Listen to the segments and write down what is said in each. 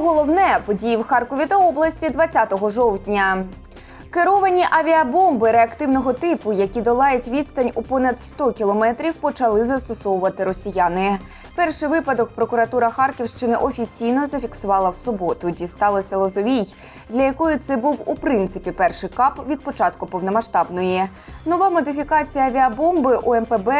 головне події в Харкові та області 20 жовтня. Керовані авіабомби реактивного типу, які долають відстань у понад 100 кілометрів, почали застосовувати росіяни. Перший випадок прокуратура Харківщини офіційно зафіксувала в суботу. Дісталося Лозовій, для якої це був у принципі перший кап від початку повномасштабної. Нова модифікація авіабомби ОМПБ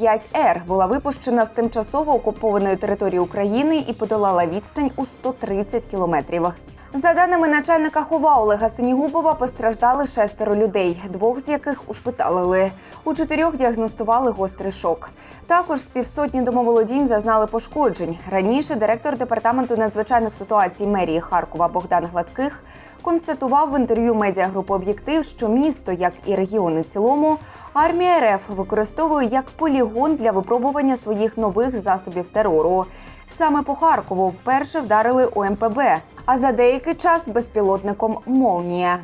5Р була випущена з тимчасово окупованої території України і подолала відстань у 130 кілометрів. За даними начальника хова Олега Синігубова, постраждали шестеро людей, двох з яких ушпиталили. У чотирьох діагностували гострий шок. Також з півсотні домоволодінь зазнали пошкоджень. Раніше директор департаменту надзвичайних ситуацій мерії Харкова Богдан Гладких констатував в інтерв'ю медіагрупи Об'єктив, що місто, як і регіон у цілому, армія РФ використовує як полігон для випробування своїх нових засобів терору. Саме по Харкову вперше вдарили ОМПБ, а за деякий час безпілотником Молнія.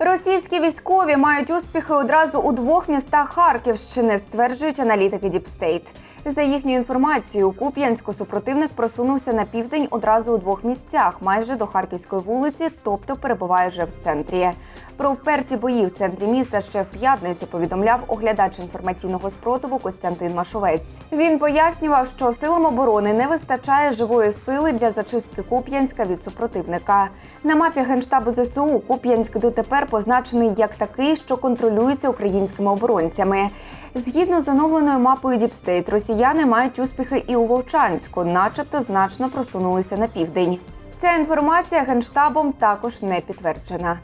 Російські військові мають успіхи одразу у двох містах Харківщини, стверджують аналітики Діпстейт. За їхньою інформацією, Куп'янську супротивник просунувся на південь одразу у двох місцях, майже до Харківської вулиці, тобто перебуває вже в центрі. Про вперті бої в центрі міста ще в п'ятницю повідомляв оглядач інформаційного спротиву Костянтин Машовець. Він пояснював, що силам оборони не вистачає живої сили для зачистки Куп'янська від супротивника. На мапі генштабу ЗСУ Куп'янськ дотепер позначений як такий, що контролюється українськими оборонцями. Згідно з оновленою мапою Діпстейт, росіяни мають успіхи і у Вовчанську, начебто значно просунулися на південь. Ця інформація генштабом також не підтверджена.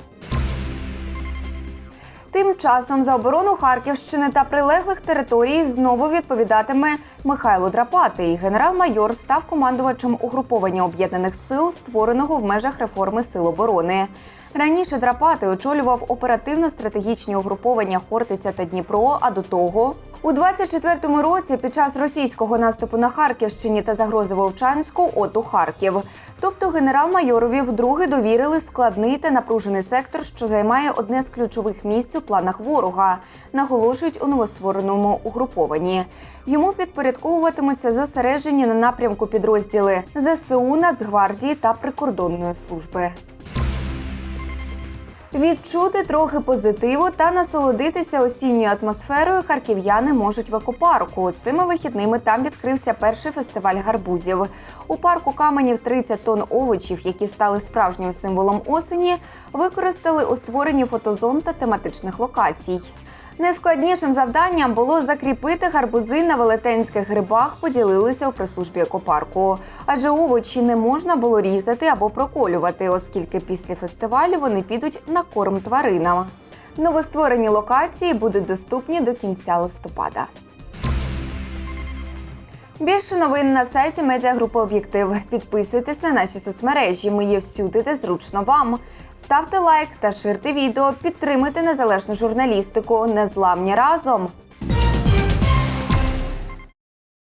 Тим часом за оборону Харківщини та прилеглих територій знову відповідатиме Михайло Драпатий. Генерал-майор став командувачем угруповання об'єднаних сил, створеного в межах реформи сил оборони. Раніше Драпатий очолював оперативно-стратегічні угруповання Хортиця та Дніпро. А до того у 24-му році під час російського наступу на Харківщині та загрози Вовчанську оту Харків. Тобто генерал-майорові вдруге довірили складний та напружений сектор, що займає одне з ключових місць у планах ворога, наголошують у новоствореному угрупованні. Йому підпорядковуватимуться зосереджені на напрямку підрозділи ЗСУ, Нацгвардії та прикордонної служби. Відчути трохи позитиву та насолодитися осінньою атмосферою харків'яни можуть в екопарку. Цими вихідними там відкрився перший фестиваль гарбузів. У парку каменів 30 тонн овочів, які стали справжнім символом осені, використали у створенні фотозон та тематичних локацій. Найскладнішим завданням було закріпити гарбузи на велетенських грибах, поділилися у прес-службі екопарку. Адже овочі не можна було різати або проколювати, оскільки після фестивалю вони підуть на корм тваринам. Новостворені локації будуть доступні до кінця листопада. Більше новин на сайті медіагрупи Об'єктив. Підписуйтесь на наші соцмережі. Ми є всюди, де зручно вам. Ставте лайк та ширте відео. Підтримуйте незалежну журналістику. Незламні разом.